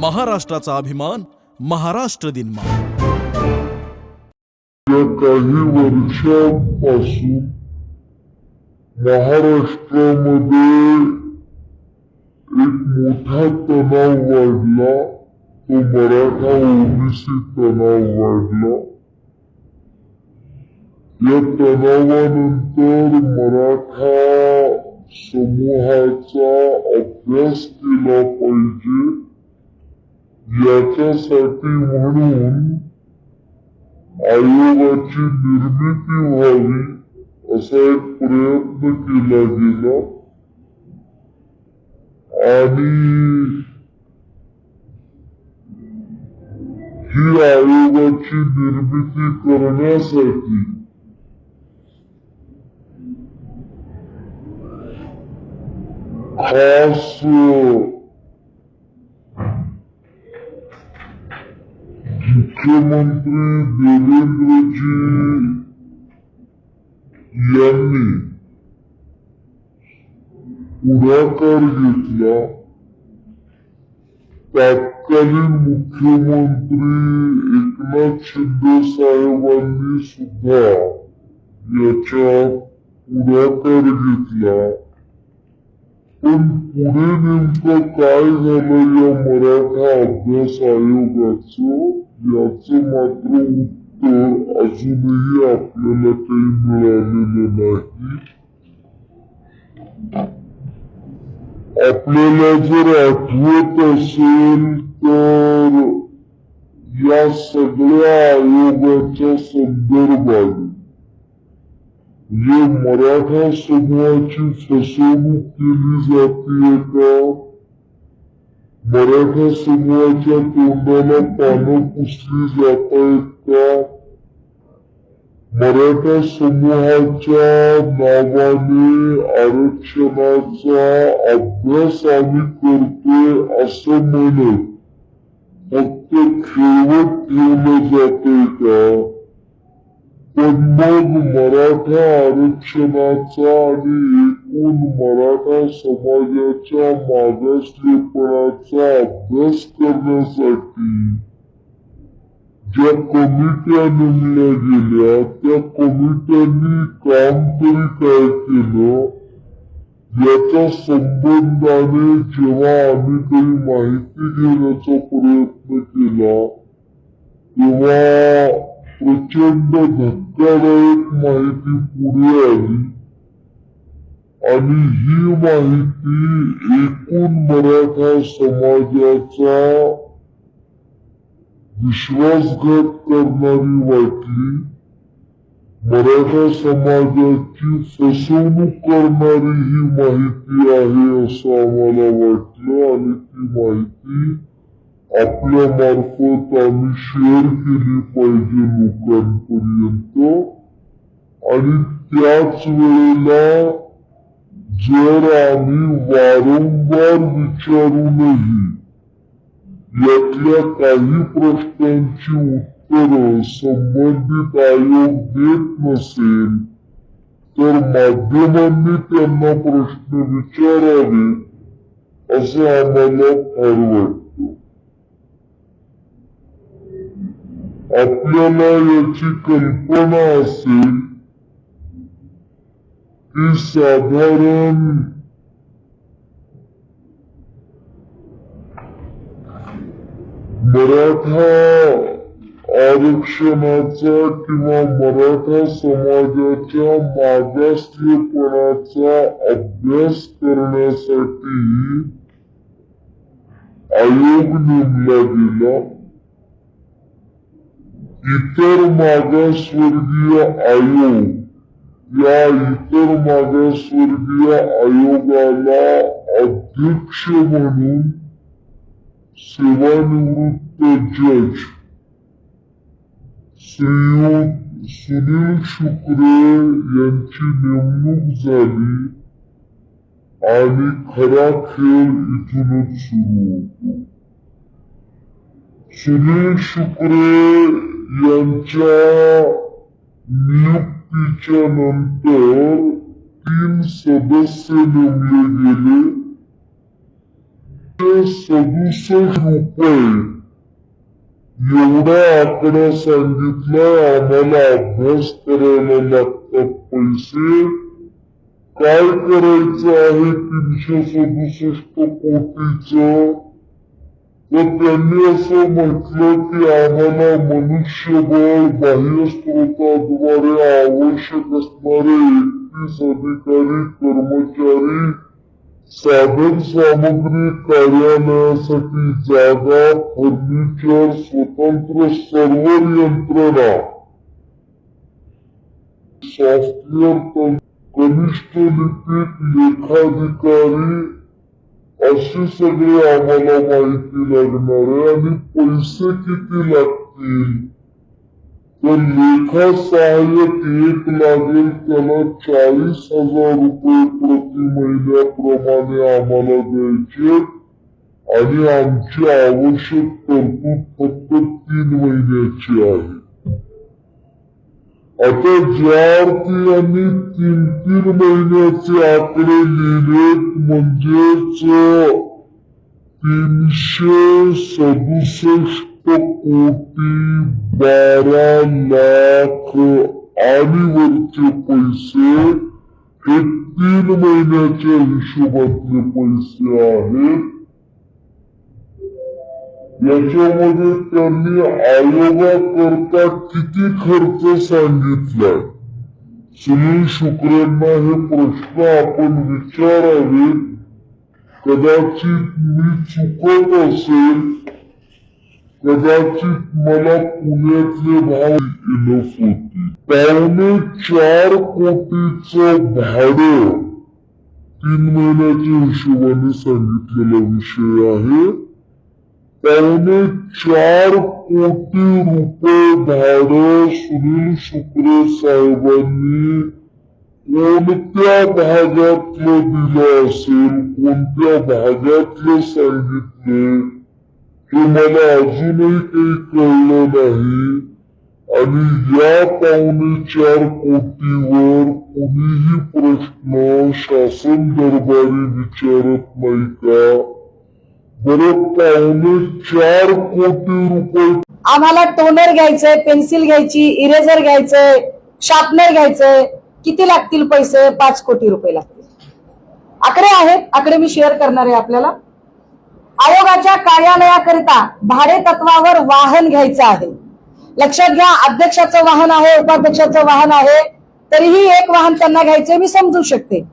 महाराष्ट्राचा अभिमान महाराष्ट्र दिन मा काही वर्षांपासून महाराष्ट्रामध्ये एक मोठा तणाव वाढला तो मराठा ओबीसी तणाव वाढला. या तणावानंतर मराठा समूहाचा अभ्यास केला पाहिजे. याच्यासाठी म्हणून आयोगाची निर्मिती व्हावी असा एक प्रयत्न केला गेला आणि ही आयोगाची निर्मिती करण्यासाठी खास मुख्यमंत्री देवेंद्रजी यांनी पुढाकार घेतला तत्कालीन मुख्यमंत्री एकनाथ शिंदे साहेबांनी सुद्धा याच्या पुढाकार घेतला पण पुढे नेमकं काय झालं या मराठा अभ्यास आयोगाचं याचं मात्र उत्तर अजूनही आपल्याला काही मिळालेलं नाही. आपल्याला जर आठवत असेल तर या सगळ्या आयोगाच्या संदर्भात म्हणजे मराठा समूहाची फसवणूक केली जाते का? मराठा समूहाच्या तोंडाला पानं पुसली जात आहेत का मराठा समूहाच्या नावाने आरक्षणाचा अभ्यास आम्ही करतोय असं म्हणत फक्त खेळवत ठेवलं जातंय का पण मग मराठा आरक्षणाचा आणि एकूण मराठा समाजाच्या मागासलेपणाचा अभ्यास करण्यासाठी ज्या कमिट्या नेमल्या गेल्या त्या कमिट्यांनी काम तरी काय केलं? याच्या संबंधाने जेव्हा आम्ही काही माहिती घेण्याचा प्रयत्न केला तेव्हा प्रचंड धक्कादायक माहिती पुढे आली. आणि ही माहिती एकूण मराठा समाजाचा विश्वासघात करणारी वाटली. मराठा समाजाची फसवणूक करणारी ही माहिती आहे असं आम्हाला वाटलं आणि ती माहिती आपल्या मार्फत आम्ही शेअर केली पाहिजे लोकांपर्यंत. आणि त्याच वेळेला जर आम्ही वारंवार विचारूनही यातल्या काही प्रश्नांची उत्तरं संबंधित आयोग देत नसेल तर माध्यमांनी त्यांना प्रश्न विचारावे असं आम्हाला फार वाटतं आपल्याला याची कल्पना असेल की साधारण मराठा आरक्षणाचा किंवा मराठा समाजाच्या मागासलेपणाचा अभ्यास करण्यासाठी आयोग नेमला गेला इतर मागासवर्गीय आयोग या इतर मागासवर्गीय आयोगाला अध्यक्ष म्हणून सेवानिवृत्त जज श्रीयुत सुनील शुक्रे यांची नेमणूक झाली आणि खरा खेळ इथूनच सुरू होतो सुनील शुक्रे यांच्या नियुक्तीच्या नंतर तीन सदस्य नेमले गेले सदुसष्ट रुपये एवढा आकडा सांगितलाय आम्हाला अभ्यास करायला लागतात पैसे काय करायचं आहे तीनशे सदुसष्ट कोटीचं तर त्यांनी असं म्हटलं की आम्हाला मनुष्यबळ बाह्य स्त्रोताद्वारे आवश्यक असणारे एकतीस अधिकारी कर्मचारी साधन सामग्री कार्यालयासाठी जागा फर्निचर स्वतंत्र सर्व यंत्रणा. सॉफ्टवेअर कनिष्ठ लिपिक लेखाधिकारी अशी सगळी आम्हाला माहिती लागणार आहे आणि पैसे किती लागतील तर लेखा सहाय्यक एक लागेल त्याला चाळीस हजार रुपये प्रति महिन्याप्रमाणे आम्हाला द्यायचे आणि आमची आवश्यक तरतूद फक्त तीन महिन्याची आहे आता ज्या अर्थी यांनी तीन तीन महिन्याचे आकडे लिहिलेत म्हणजेच तीनशे सदुसष्ट कोटी बारा लाख आणि वरचे पैसे हे तीन महिन्याच्या हिशोबातले पैसे आहेत याच्यामध्ये त्यांनी आयोगाकरता किती खर्च सांगितलाय सुनील शुक्रांना हे प्रश्न आपण विचारावे. कदाचित मी चुकत असेल. कदाचित मला पुण्यातले भाव इनफ होती पावणे चार कोटीचं भाडं तीन महिन्याच्या हिशोबाने सांगितलेला विषय आहे. पावणे चार कोटी रुपये भाडं सुनील शुक्र साहेबांनी कोणत्या भागातलं दिलं असेल कोणत्या भागातलं सांगितले हे मला अजूनही काही कळलं नाही. आणि या पावणे चार कोटीवर कुणीही प्रश्न शासन दरबारी विचारत नाही का? चार कोटी रुपये. आम्हाला टोनर घ्यायचंय पेन्सिल घ्यायची इरेझर घ्यायचंय शार्पनर घ्यायचंय. किती लागतील पैसे? पाच कोटी रुपये लागतील. आकडे आहेत. आकडे मी शेअर करणार आहे आपल्याला. आयोगाच्या कार्यालयाकरिता भाडे तत्वावर वाहन घ्यायचं आहे. लक्षात घ्या अध्यक्षाचं वाहन आहे उपाध्यक्षाचं वाहन आहे. तरीही एक वाहन त्यांना घ्यायचे मी समजू शकते.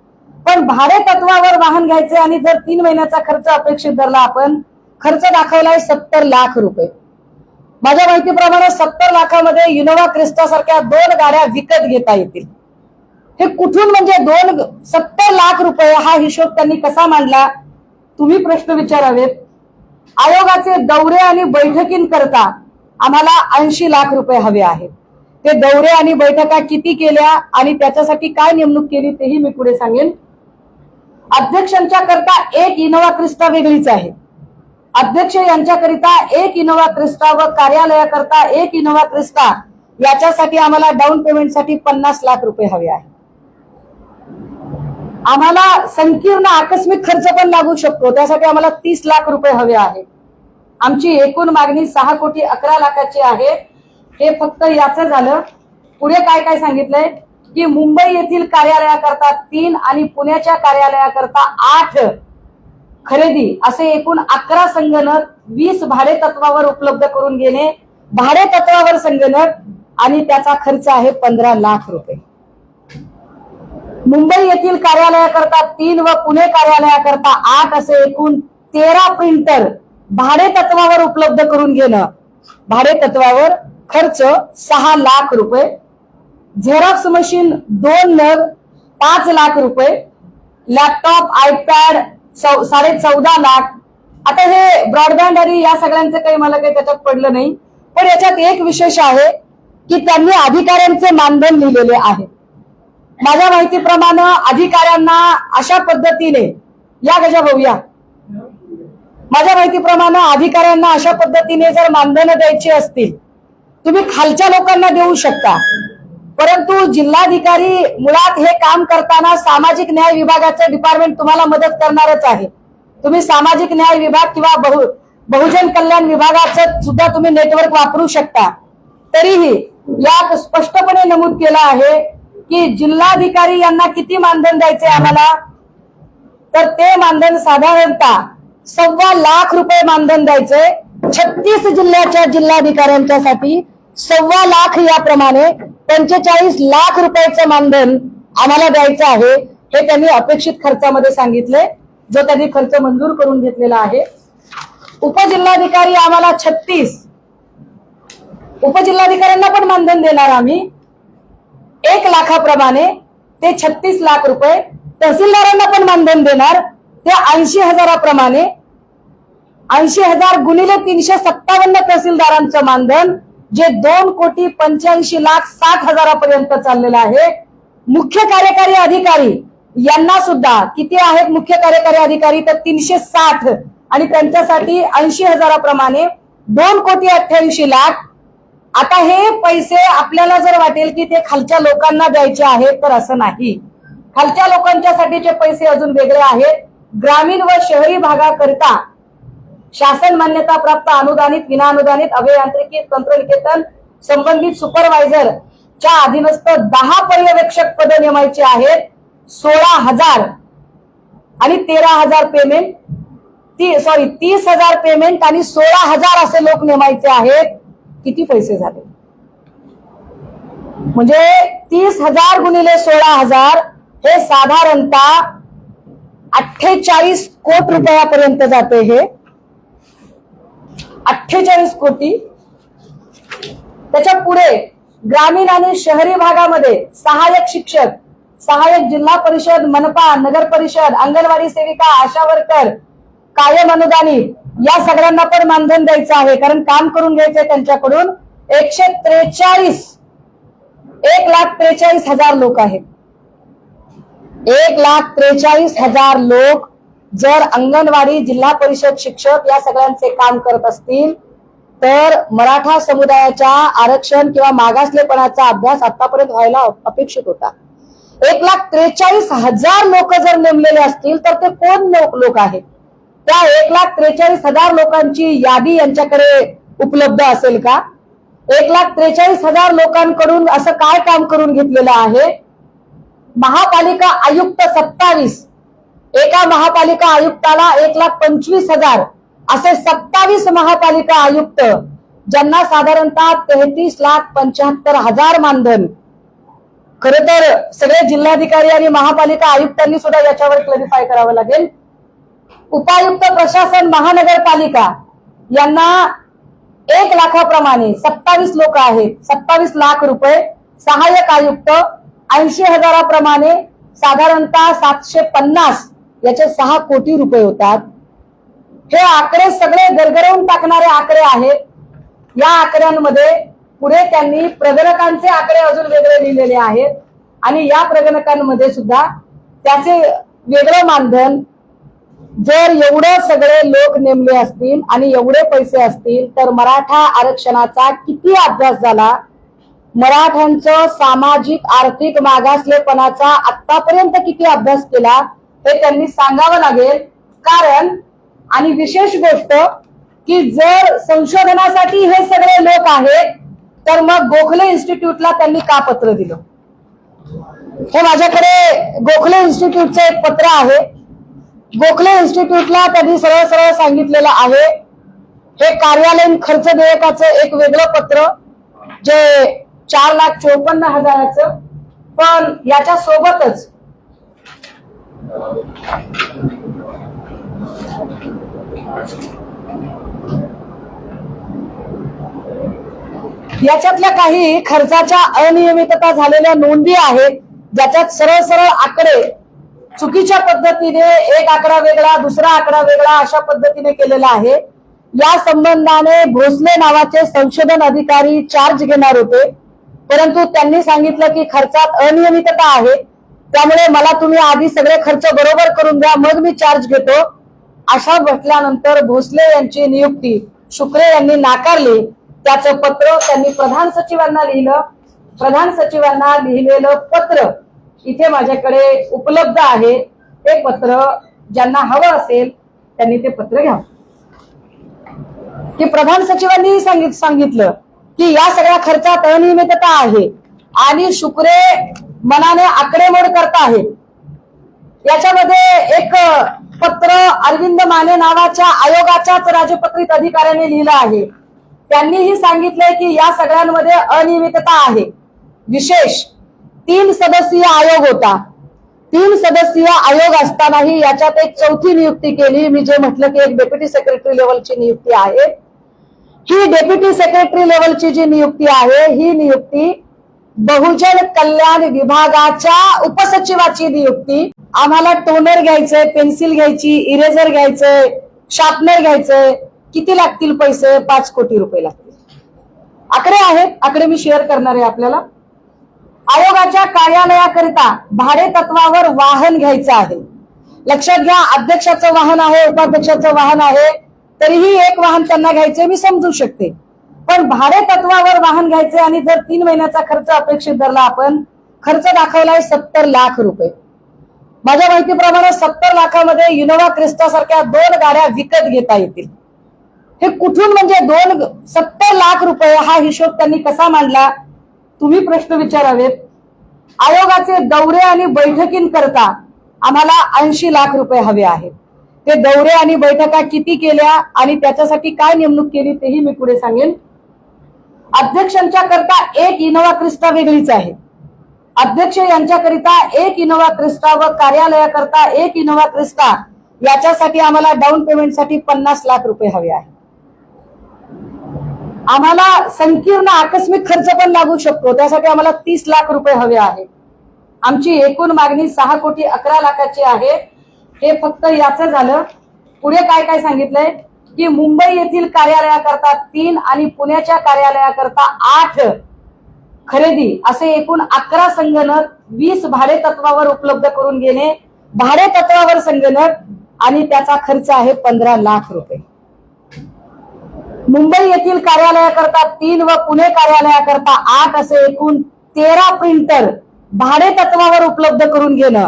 पण भाडे तत्वावर वाहन घ्यायचे आणि जर तीन महिन्याचा खर्च अपेक्षित धरला आपण खर्च दाखवलाय सत्तर लाख रुपये. माझ्या माहितीप्रमाणे सत्तर लाखामध्ये युनोवा क्रिस्टा सारख्या दोन गाड्या विकत घेता येतील. हे कुठून म्हणजे दोन सत्तर लाख रुपये हा हिशोब त्यांनी कसा मांडला? तुम्ही प्रश्न विचारावेत. आयोगाचे दौरे आणि बैठकींकरता आम्हाला ऐंशी लाख रुपये हवे आहेत. ते दौरे आणि बैठका किती केल्या आणि त्याच्यासाठी काय नेमणूक केली तेही मी पुढे सांगेन. अध्यक्षांच्या करता एक इनोवा क्रिस्टा वेगळीच आहे. अध्यक्ष यांच्याकरिता एक इनोवा क्रिस्टा व कार्यालयाकरता एक इनोवा क्रिस्टा याच्यासाठी आम्हाला डाऊन पेमेंटसाठी पन्नास लाख रुपये हवे आहे. आम्हाला संकीर्ण आकस्मिक खर्च पण लागू शकतो. त्यासाठी आम्हाला तीस लाख रुपये हवे आहेत आमची एकूण मागणी सहा कोटी अकरा लाखाची आहे. हे फक्त याचं झालं. पुढे काय काय सांगितलंय? की मुंबई येथील कार्यालयाकरता तीन आणि पुण्याच्या कार्यालयाकरता आठ खरेदी असे एकूण अकरा संगणक वीस भाडे तत्वावर उपलब्ध करून घेणे भाडे तत्वावर संगणक आणि त्याचा खर्च आहे पंधरा लाख रुपये. मुंबई येथील कार्यालयाकरता तीन व पुणे कार्यालयाकरता आठ असे एकूण तेरा प्रिंटर भाडे तत्वावर उपलब्ध करून घेणं भाडे तत्वावर खर्च सहा लाख रुपये झेरॉक्स मशीन दोन नग पाच लाख रुपये. लॅपटॉप आयपॅड साडे चौदा लाख. आता हे ब्रॉडबँड आणि या सगळ्यांचं काही मला काही त्याच्यात पडलं नाही. पण याच्यात एक विशेष आहे की त्यांनी अधिकाऱ्यांचे मानधन लिहिलेले आहे. माझ्या माहितीप्रमाणे अधिकाऱ्यांना अशा पद्धतीने या गजा भाऊया माझ्या माहितीप्रमाणे अधिकाऱ्यांना अशा पद्धतीने जर मानधन द्यायची असतील तुम्ही खालच्या लोकांना देऊ शकता. परंतु जिल्हाधिकारी मुळात हे काम करताना सामाजिक न्याय विभागाचं डिपार्टमेंट तुम्हाला मदत करणारच आहे. तुम्ही सामाजिक न्याय विभाग किंवा बहु बहुजन कल्याण विभागाचं सुद्धा तुम्ही नेटवर्क वापरू शकता. तरीही यात स्पष्टपणे नमूद केलं आहे की जिल्हाधिकारी यांना किती मानधन द्यायचे आम्हाला? तर ते मानधन साधारणतः सव्वा लाख रुपये मानधन द्यायचे छत्तीस जिल्ह्याच्या जिल्हाधिकाऱ्यांच्यासाठी. सव्वा लाख याप्रमाणे पंचेचाळीस लाख रुपयाचं मानधन आम्हाला द्यायचं आहे हे त्यांनी अपेक्षित खर्चामध्ये सांगितले जो त्यांनी खर्च मंजूर करून घेतलेला आहे. उपजिल्हाधिकारी आम्हाला छत्तीस. उपजिल्हाधिकाऱ्यांना पण मानधन देणार आम्ही. एक लाखाप्रमाणे ते छत्तीस लाख रुपये तहसीलदारांना पण मानधन देणार. ते ऐंशी हजाराप्रमाणे ऐंशी हजार गुणिले तीनशे सत्तावन्न तहसीलदारांचं मानधन जे दोन कोटी पंच्याऐंशी लाख सात हजारापर्यंत चाललेलं आहे. मुख्य कार्यकारी अधिकारी यांना सुद्धा किती आहेत मुख्य कार्यकारी अधिकारी? तर तीनशे साठ. आणि त्यांच्यासाठी ऐंशी हजाराप्रमाणे दोन कोटी अठ्ठ्याऐंशी लाख. आता हे पैसे आपल्याला जर वाटेल की ते खालच्या लोकांना द्यायचे आहेत तर असं नाही. खालच्या लोकांच्यासाठीचे पैसे अजून वेगळे आहेत ग्रामीण व शहरी भागाकरिता शासन मान्यता प्राप्त अनुदानित विनाअनुदानित अभियांत्रिकी तंत्रनिकेतन संबंधित सुपरवायझर च्या अधीनस्थ दहा पर्यवेक्षक पद नेमायचे आहेत. सोळा हजार आणि तेरा हजार पेमेंट ती सॉरी तीस हजार पेमेंट आणि सोळा हजार असे लोक नेमायचे आहेत. किती पैसे झाले? म्हणजे तीस हजार गुणिले सोळा हजार हे साधारणतः अठ्ठेचाळीस कोटी रुपयापर्यंत जाते हे. अठ्ठेचाळीस कोटी. त्याच्या पुढे ग्रामीण आणि शहरी भागामध्ये सहाय्यक शिक्षक सहाय्यक जिल्हा परिषद मनपा नगर परिषद अंगणवाडी सेविका आशा वर्कर कायम अनुदानी या सगळ्यांना पण मानधन द्यायचं आहे. कारण काम करून घ्यायचंय त्यांच्याकडून. एकशे त्रेचाळीस एक लाख त्रेचाळीस हजार लोक आहेत. एक लाख त्रेचाळीस हजार लोक जर अंगणवाडी जिल्हा परिषद शिक्षक या सगळ्यांचे काम करत असतील तर मराठा समुदायाच्या आरक्षण किंवा मागासलेपणाचा अभ्यास आतापर्यंत व्हायला अपेक्षित होता. एक लाख त्रेचाळीस हजार लोक जर नेमलेले असतील तर ते कोण लोक लोक आहेत? त्या एक लाख त्रेचाळीस हजार लोकांची यादी यांच्याकडे उपलब्ध असेल का? एक लाख त्रेचाळीस हजार लोकांकडून असं काय काम करून घेतलेलं आहे? महापालिका आयुक्त सत्तावीस एका महापालिका आयुक्ताला एक लाख पंचवीस हजार असे सत्तावीस महापालिका आयुक्त ज्यांना साधारणतः तेहतीस लाख पंच्याहत्तर हजार मानधन. खर तर सगळे जिल्हाधिकारी आणि महापालिका आयुक्तांनी सुद्धा याच्यावर क्लरिफाय करावं लागेल. उपायुक्त प्रशासन महानगरपालिका यांना एक लाखाप्रमाणे सत्तावीस लोक आहेत सत्तावीस लाख रुपये सहाय्यक आयुक्त ऐंशी हजाराप्रमाणे साधारणतः सातशे पन्नास याचे सहा कोटी रुपये होतात. हे आकडे सगळे गरगरवून टाकणारे आकडे आहेत. या आकड्यांमध्ये पुढे त्यांनी प्रगणकांचे आकडे अजून वेगळे लिहिलेले आहेत. आणि या प्रगणकांमध्ये सुद्धा त्याचे वेगळं मानधन जर एवढे सगळे लोक नेमले असतील आणि एवढे पैसे असतील तर मराठा आरक्षणाचा किती अभ्यास झाला? मराठ्यांचं सामाजिक आर्थिक मागासलेपणाचा आतापर्यंत किती अभ्यास केला? हे त्यांनी सांगावं लागेल. कारण आणि विशेष गोष्ट की जर संशोधनासाठी हे सगळे लोक आहेत तर मग गोखले इन्स्टिट्यूटला त्यांनी का पत्र दिलं? हे माझ्याकडे गोखले इन्स्टिट्यूटचं एक पत्र आहे. गोखले इन्स्टिट्यूटला त्यांनी सरळ सरळ सांगितलेलं आहे. हे कार्यालयीन खर्च देयकाचं एक वेगळं पत्र जे चार लाख चोपन्न हजाराचं. पण याच्या सोबतच याच्यातल्या काही खर्चाच्या अनियमितता झालेल्या नोंदी आहेत ज्याच्यात सरळ सरळ आकडे चुकीच्या पद्धतीने एक आकडा वेगळा दुसरा आकडा वेगळा अशा पद्धतीने केलेला आहे. या संबंधाने भोसले नावाचे संशोधन अधिकारी चार्ज घेणार होते. परंतु त्यांनी सांगितलं की खर्चात अनियमितता आहे. त्यामुळे मला तुम्ही आधी सगळे खर्च बरोबर करून द्या मग मी चार्ज घेतो. अशा म्हटल्यानंतर भोसले यांची नियुक्ती शुक्रे यांनी नाकारली. त्याचं पत्र त्यांनी प्रधान सचिवांना लिहिलं. प्रधान सचिवांना लिहिलेलं पत्र इथे माझ्याकडे उपलब्ध आहे. ते पत्र ज्यांना हवं असेल त्यांनी ते पत्र घ्यावं की प्रधान सचिवांनी सांगित सांगितलं की या सगळ्या खर्चात अनियमितता आहे. आणि शुक्रे मनाने आकडेमोड करत आहेत याच्यामध्ये एक पत्र अरविंद माने नावाच्या आयोगाच्याच राजपत्रित अधिकाऱ्याने लिहिलं आहे. त्यांनीही सांगितलंय की या सगळ्यांमध्ये अनियमितता आहे. विशेष तीन सदस्यीय आयोग होता. तीन सदस्यीय आयोग असतानाही याच्यात एक चौथी नियुक्ती केली. मी जे म्हटलं की एक डेप्युटी सेक्रेटरी लेवलची नियुक्ती आहे. ही डेप्युटी सेक्रेटरी लेवलची जी नियुक्ती आहे ही नियुक्ती बहुजन कल्याण विभागाच्या उपसचिवाची नियुक्ती. आम्हाला टोनर घ्यायचंय पेन्सिल घ्यायची इरेझर घ्यायचंय शार्पनर घ्यायचंय. किती लागतील पैसे? पाच कोटी रुपये लागतील. आकडे आहेत. आकडे मी शेअर करणार आहे आपल्याला. आयोगाच्या कार्यालयाकरिता भाडे तत्वावर वाहन घ्यायचं आहे. लक्षात घ्या अध्यक्षाचं वाहन आहे उपाध्यक्षाचं वाहन आहे. तरीही एक वाहन त्यांना घ्यायचे मी समजू शकते. पण भाडे तत्वावर वाहन घ्यायचे आणि जर तीन महिन्याचा खर्च अपेक्षित धरला आपण खर्च दाखवलाय सत्तर लाख रुपये. माझ्या माहितीप्रमाणे सत्तर लाखामध्ये युनोवा क्रिस्टा सारख्या दोन गाड्या विकत घेता येतील. हे कुठून म्हणजे दोन सत्तर लाख रुपये हा हिशोब त्यांनी कसा मांडला? तुम्ही प्रश्न विचारावेत. आयोगाचे दौरे आणि बैठकींकरता आम्हाला ऐंशी लाख रुपये हवे आहेत. ते दौरे आणि बैठका किती केल्या आणि त्याच्यासाठी काय नेमणूक केली तेही मी पुढे सांगेन. अध्यक्षांच्या करता एक इनोवा क्रिस्टा वेगळीच आहे. अध्यक्ष यांच्याकरिता एक इनोवा क्रिस्टा व कार्यालयाकरता एक इनोवा क्रिस्टा याच्यासाठी आम्हाला डाऊन पेमेंटसाठी पन्नास लाख रुपये हवे आहे. आम्हाला संकीर्ण आकस्मिक खर्च पण लागू शकतो. त्यासाठी आम्हाला तीस लाख रुपये हवे आहे. आमची एकूण मागणी सहा कोटी अकरा लाखाची आहे. हे फक्त याचं झालं. पुढे काय काय सांगितलंय? की मुंबई येथील कार्यालयाकरता तीन आणि पुण्याच्या कार्यालयाकरता आठ खरेदी असे एकूण अकरा संगणक वीस भाडे तत्वावर उपलब्ध करून घेणे भाडे तत्वावर संगणक आणि त्याचा खर्च आहे पंधरा लाख रुपये. मुंबई येथील कार्यालयाकरता तीन व पुणे कार्यालयाकरता आठ असे एकूण तेरा प्रिंटर भाडे तत्वावर उपलब्ध करून घेणं.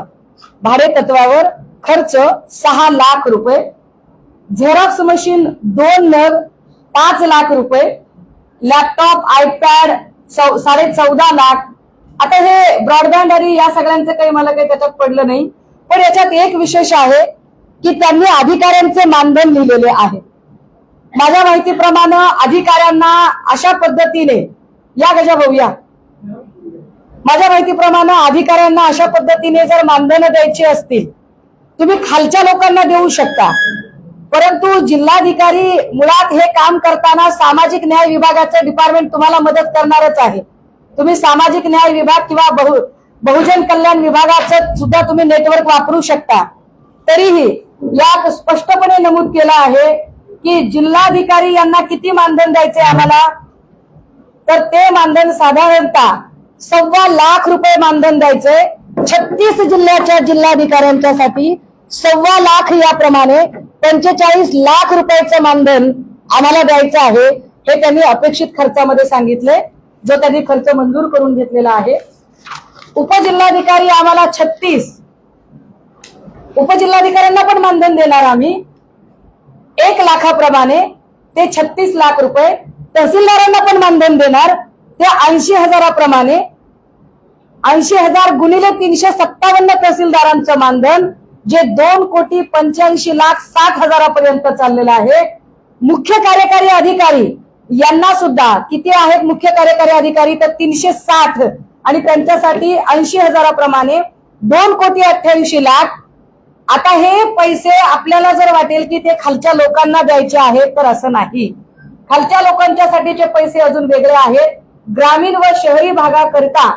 भाडे तत्वावर खर्च सहा लाख रुपये झेरॉक्स मशीन दोन नग पाच लाख रुपये. लॅपटॉप आयपॅड साडे चौदा लाख. आता हे ब्रॉडबँड आणि या सगळ्यांचं काही मला काही त्याच्यात पडलं नाही. पण याच्यात एक विशेष आहे की त्यांनी अधिकाऱ्यांचे मानधन लिहिलेले आहे. माझ्या माहितीप्रमाणे अधिकाऱ्यांना अशा पद्धतीने या गजा भाऊया माझ्या माहितीप्रमाणे अधिकाऱ्यांना अशा पद्धतीने जर मानधन द्यायची असतील तुम्ही खालच्या लोकांना देऊ शकता. परंतु जिल्हाधिकारी मुळात हे काम करताना सामाजिक न्याय विभागाचं डिपार्टमेंट तुम्हाला मदत करणारच आहे. तुम्ही सामाजिक न्याय विभाग किंवा बहु बहुजन कल्याण विभागाचं सुद्धा तुम्ही नेटवर्क वापरू शकता. तरीही यात स्पष्टपणे नमूद केलं आहे की जिल्हाधिकारी यांना किती मानधन द्यायचे आम्हाला? तर ते मानधन साधारणतः सव्वा लाख रुपये मानधन द्यायचे छत्तीस जिल्ह्याच्या जिल्हाधिकाऱ्यांच्यासाठी सव्वा लाख याप्रमाणे पंचेचाळीस लाख रुपयाचं मानधन आम्हाला द्यायचं आहे हे त्यांनी अपेक्षित खर्चामध्ये सांगितले जो त्यांनी खर्च मंजूर करून घेतलेला आहे. उपजिल्हाधिकारी आम्हाला छत्तीस. उपजिल्हाधिकाऱ्यांना पण मानधन देणार आम्ही. एक लाखाप्रमाणे ते छत्तीस लाख रुपये तहसीलदारांना पण मानधन देणार. ते ऐंशी हजाराप्रमाणे ऐंशी हजार गुणिले तीनशे सत्तावन्न तहसीलदारांचं मानधन जे दोन कोटी पंच्याऐंशी लाख सात हजारापर्यंत चाललेलं आहे मुख्य कार्यकारी अधिकारी यांना सुद्धा किती आहेत मुख्य कार्यकारी अधिकारी? तर तीनशे साठ. आणि त्यांच्यासाठी ऐंशी हजाराप्रमाणे दोन कोटी अठ्ठ्याऐंशी लाख. आता हे पैसे आपल्याला जर वाटेल की ते खालच्या लोकांना द्यायचे आहेत तर असं नाही. खालच्या लोकांच्यासाठीचे पैसे अजून वेगळे आहेत ग्रामीण व शहरी भागाकरिता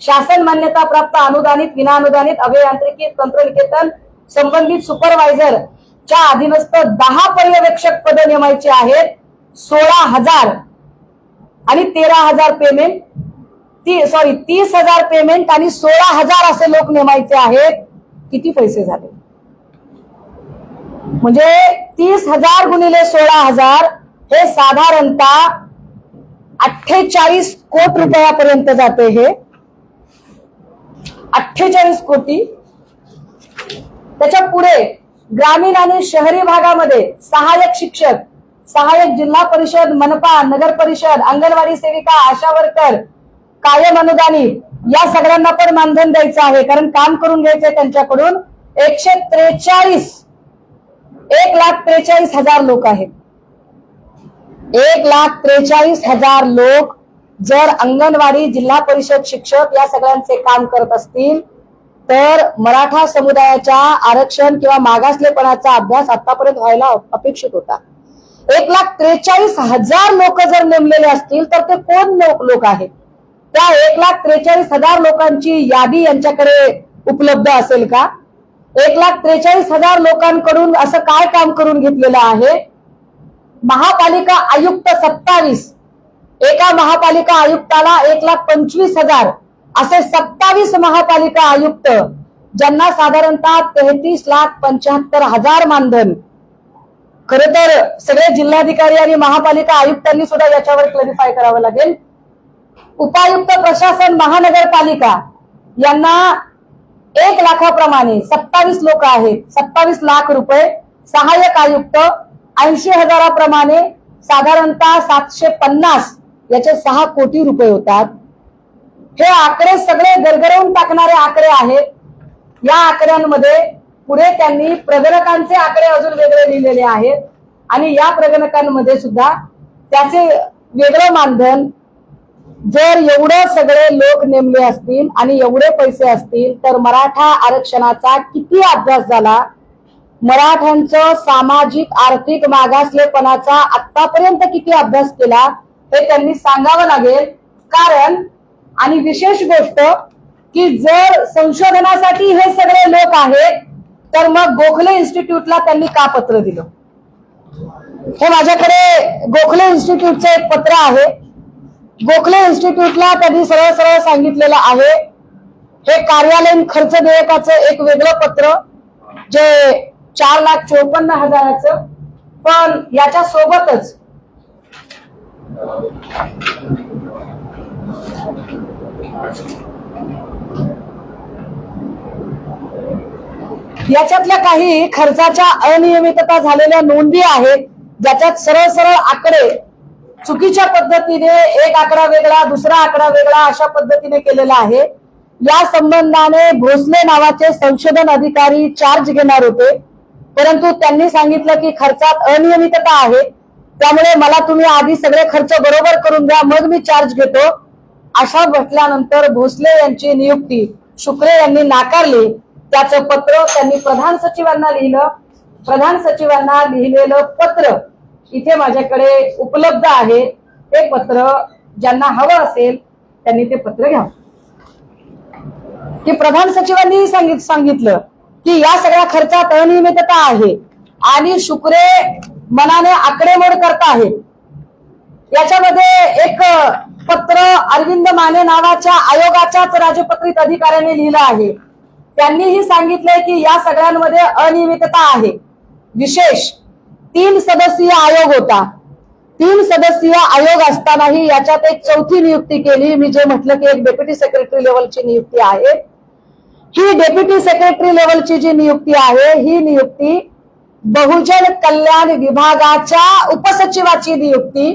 शासन मान्यता प्राप्त अनुदानित विनाअनुदानित अभियांत्रिकी तंत्रनिकेतन संबंधित सुपरवायझर च्या अधीनस्थ दहा पर्यवेक्षक पद नेमायची आहेत. सोळा हजार आणि तेरा हजार पेमेंट ती सॉरी तीस हजार पेमेंट आणि सोळा हजार असे लोक नेमायचे आहेत. किती पैसे झाले? म्हणजे तीस हजार गुणिले सोळा हजार हे साधारणतः अठ्ठेचाळीस कोटी रुपयापर्यंत जाते हे. अठ्ठेचाळीस कोटी. त्याच्या पुढे ग्रामीण आणि शहरी भागामध्ये सहाय्यक शिक्षक सहाय्यक जिल्हा परिषद मनपा नगर परिषद अंगणवाडी सेविका आशा वर्कर कायम अनुदानी या सगळ्यांना पण मानधन द्यायचं आहे. कारण काम करून घ्यायचंय त्यांच्याकडून. एकशे त्रेचाळीस एक लाख त्रेचाळीस हजार लोक आहेत. एक लाख त्रेचाळीस हजार लोक जर अंगणवाडी जिल्हा परिषद शिक्षक या सगळ्यांचे काम करत असतील तर मराठा समुदायाच्या आरक्षण किंवा मागासलेपणाचा अभ्यास आतापर्यंत व्हायला अपेक्षित होता. एक लाख त्रेचाळीस हजार लोक जर नेमलेले असतील तर ते कोण लोक लोक आहेत? त्या एक लाख त्रेचाळीस हजार लोकांची यादी यांच्याकडे उपलब्ध असेल का? एक लाख त्रेचाळीस हजार लोकांकडून असं काय काम करून घेतलेलं आहे? महापालिका आयुक्त सत्तावीस एका महापालिका आयुक्ताला एक लाख पंचवीस हजार असे सत्तावीस महापालिका आयुक्त ज्यांना साधारणतः तेहतीस लाख पंच्याहत्तर हजार मानधन. खर तर सगळे जिल्हाधिकारी आणि महापालिका आयुक्तांनी सुद्धा याच्यावर क्लरिफाय करावं लागेल. उपायुक्त प्रशासन महानगरपालिका यांना एक लाखाप्रमाणे सत्तावीस लोक आहेत सत्तावीस लाख रुपये सहाय्यक आयुक्त ऐंशी हजाराप्रमाणे साधारणतः सातशे पन्नास याचे सहा कोटी रुपये होतात. हे आकडे सगळे गरगरवून टाकणारे आकडे आहेत. या आकड्यांमध्ये पुढे त्यांनी प्रगणकांचे आकडे अजून वेगळे लिहिलेले आहेत. आणि या प्रगणकांमध्ये सुद्धा त्याचे वेगळं मानधन जर एवढे सगळे लोक नेमले असतील आणि एवढे पैसे असतील तर मराठा आरक्षणाचा किती अभ्यास झाला? मराठ्यांचं सामाजिक आर्थिक मागासलेपणाचा आतापर्यंत किती अभ्यास केला? हे त्यांनी सांगावं लागेल. कारण आणि विशेष गोष्ट की जर संशोधनासाठी हे सगळे लोक आहेत तर मग गोखले इन्स्टिट्यूटला त्यांनी का पत्र दिलं? हे माझ्याकडे गोखले इन्स्टिट्यूटचं एक पत्र आहे. गोखले इन्स्टिट्यूटला त्यांनी सरळ सरळ सांगितलेलं आहे. हे कार्यालयीन खर्च देयकाचं एक वेगळं पत्र जे चार लाख चोपन्न हजाराचं. पण याच्या सोबतच याच्यातल्या काही खर्चाच्या अनियमितता झालेल्या नोंदी आहेत ज्याच्यात सरळ सरळ आकडे चुकीच्या पद्धतीने एक आकडा वेगळा दुसरा आकडा वेगळा अशा पद्धतीने केलेला आहे. या संबंधाने भोसले नावाचे संशोधन अधिकारी चार्ज घेणार होते परंतु त्यांनी सांगितलं की खर्चात अनियमितता आहे. त्यामुळे मला तुम्ही आधी सगळे खर्च बरोबर करून द्या मग मी चार्ज घेतो. अशा म्हटल्यानंतर भोसले यांची नियुक्ती शुक्रे यांनी नाकारली. त्याचं पत्र त्यांनी प्रधान सचिवांना लिहिलं. प्रधान सचिवांना लिहिलेलं पत्र इथे माझ्याकडे उपलब्ध आहे. ते पत्र ज्यांना हवं असेल त्यांनी ते पत्र घ्यावं की प्रधान सचिवांनी सांगितलं की या सगळ्या खर्चात अनियमितता आहे. आणि शुक्रे मनाने आकडेमोड करत आहेत याच्यामध्ये एक पत्र अरविंद माने नावाच्या आयोगाच्याच राजपत्रित अधिकाऱ्याने लिहिलं आहे. त्यांनीही सांगितलंय की या सगळ्यांमध्ये अनियमितता आहे. विशेष तीन सदस्यीय आयोग होता. तीन सदस्यीय आयोग असतानाही याच्यात एक चौथी नियुक्ती केली. मी जे म्हटलं की एक डेप्युटी सेक्रेटरी लेवलची नियुक्ती आहे. ही डेप्युटी सेक्रेटरी लेवलची जी नियुक्ती आहे ही नियुक्ती बहुजन कल्याण विभागाच्या उपसचिवाची नियुक्ती